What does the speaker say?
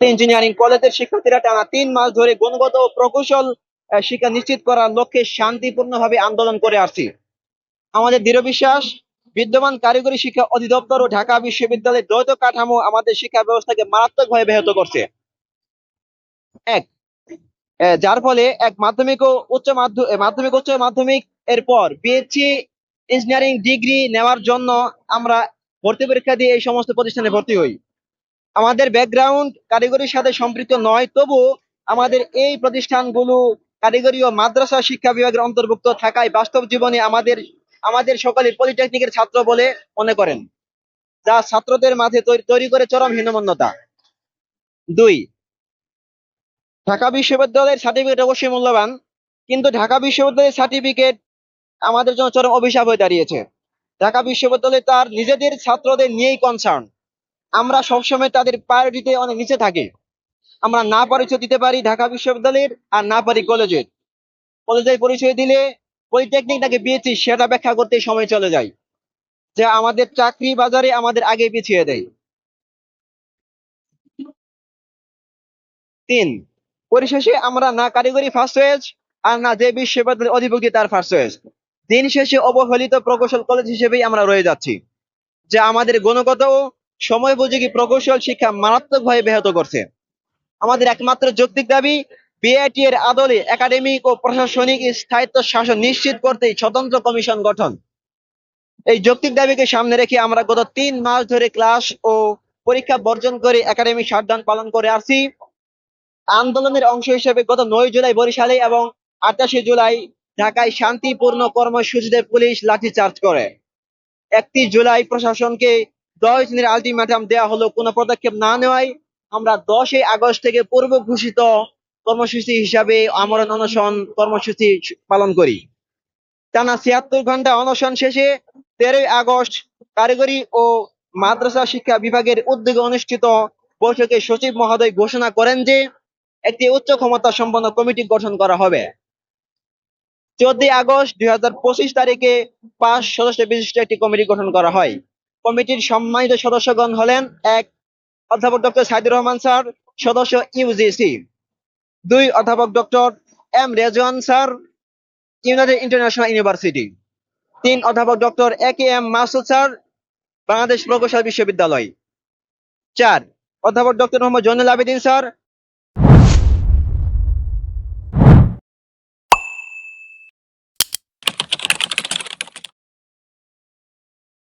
Engineering কলেজের শিক্ষার্থীরা টানা তিন মাস ধরে গুণগত ও প্রকৌশল শিক্ষা নিশ্চিত করার লক্ষ্যে শান্তিপূর্ণভাবে আন্দোলন করে আসছি। আমাদের দৃঢ় বিশ্বাস, বিদ্যমান কারিগরি শিক্ষা অধিদপ্তর ও ঢাকা বিশ্ববিদ্যালয়ের দ্বৈত কাঠামো আমাদের শিক্ষা ব্যবস্থাকে মারাত্মকভাবে ব্যাহত করছে। এক যার ফলে এক মাধ্যমিক ও উচ্চ মাধ্যমিক মাধ্যমিক উচ্চ মাধ্যমিক এর পর পিএইচডি ইঞ্জিনিয়ারিং ডিগ্রি নেওয়ার জন্য আমরা ভর্তি পরীক্ষা দিয়ে এই সমস্ত প্রতিষ্ঠানে ভর্তি হই। আমাদের ব্যাকগ্রাউন্ড কারিগরির সাথে সম্পৃক্ত নয়, তবু আমাদের এই প্রতিষ্ঠানগুলো কারিগরি ও মাদ্রাসা শিক্ষা বিভাগের অন্তর্ভুক্ত থাকায় বাস্তব জীবনে আমাদের আমাদের সকলে পলিটেকনিকের ছাত্র বলে মনে করেন, যা ছাত্রদের মাঝে তৈরি- তৈরি করে চরম হীনমন্যতা। দুই, ঢাকা বিশ্ববিদ্যালয়ের সার্টিফিকেট অবশ্যই মূল্যবান, কিন্তু ঢাকা বিশ্ববিদ্যালয়ের সার্টিফিকেট আমাদের জন্য চরম অভিশাপ হয়ে দাঁড়িয়েছে। ঢাকা বিশ্ববিদ্যালয় তার নিজেদের ছাত্রদের নিয়েই কনসার্ন আমরা সবসময় তাদের প্রায়োরিটিতে অনেক নিচে থাকি। আমরা না পরিচয় দিতে পারি ঢাকা বিশ্ববিদ্যালয়ের আর না পারি কলেজের। কলেজের পরিচয় দিলে পলিটেকনিক নাকি বিএসসি সেটা ব্যাখ্যা করতে সময় চলে যায়, যা আমাদের চাকরি বাজারে আমাদের আগে পিছিয়ে দেয়। তিন, পরিশেষে আমরা না কারিগরি ফার্স্ট চয়েস আর না যে বিশ্ববিদ্যালয়ের অধিভুক্তি তার ফার্স্ট চয়েস দিন শেষে অবহেলিত প্রকৌশল কলেজ হিসেবেই আমরা রয়ে যাচ্ছি, যা আমাদের গুণগত সময়োপযোগী প্রকৌশল শিক্ষা মারাত্মকভাবে ব্যাহত করছে। আমাদের একমাত্র যৌক্তিক দাবি বিআইটি এর আদলে একাডেমিক ও প্রশাসনিক স্থায়িত্ব শাসন নিশ্চিত করতে স্বতন্ত্র কমিশন গঠন। এই যৌক্তিক দাবিকে সামনে রেখে আমরা গত তিন মাস ধরে ক্লাস ও পরীক্ষা বর্জন করে একাডেমিক শাটডাউন পালন করে আসছি। আন্দোলনের অংশ হিসেবে গত নয় জুলাই বরিশালে এবং আটাশে জুলাই ঢাকায় শান্তিপূর্ণ কর্মসূচিতে পুলিশ লাঠিচার্জ করে। একত্রিশ জুলাই প্রশাসনকে দশ দিনের আলটিমেটাম দেওয়া হলো, কোনো পদক্ষেপ না নেওয়ায় আমরা দশই আগস্ট থেকে পূর্ব ঘোষিত কর্মসূচি হিসাবে আমরণ অনশন কর্মসূচি পালন করি। টানা ছিয়াত্তর ঘণ্টা অনশন শেষে তেরোই আগস্ট কারিগরি ও মাদ্রাসা শিক্ষা বিভাগের উদ্যোগে অনুষ্ঠিত বৈঠকে সচিব মহোদয় ঘোষণা করেন যে, একটি উচ্চ ক্ষমতা সম্পন্ন কমিটি গঠন করা হবে। চোদ্দই আগস্ট দুই হাজার পঁচিশ তারিখে পাঁচ সদস্য বিশিষ্ট একটি কমিটি গঠন করা হয়। কমিটির সম্মানিত সদস্যগণ হলেন এক অধ্যাপক ডক্টর সাইদুর রহমান স্যার, সদস্য ইউজিসি। দুই অধ্যাপক doctor M Rezwan sir, United International University. তিন অধ্যাপক doctor A K M Masud sir, Bangladesh প্রকৌশল বিশ্ববিদ্যালয়। চার অধ্যাপক ডক্টর মোহাম্মদ জৈনুল আবেদিন স্যার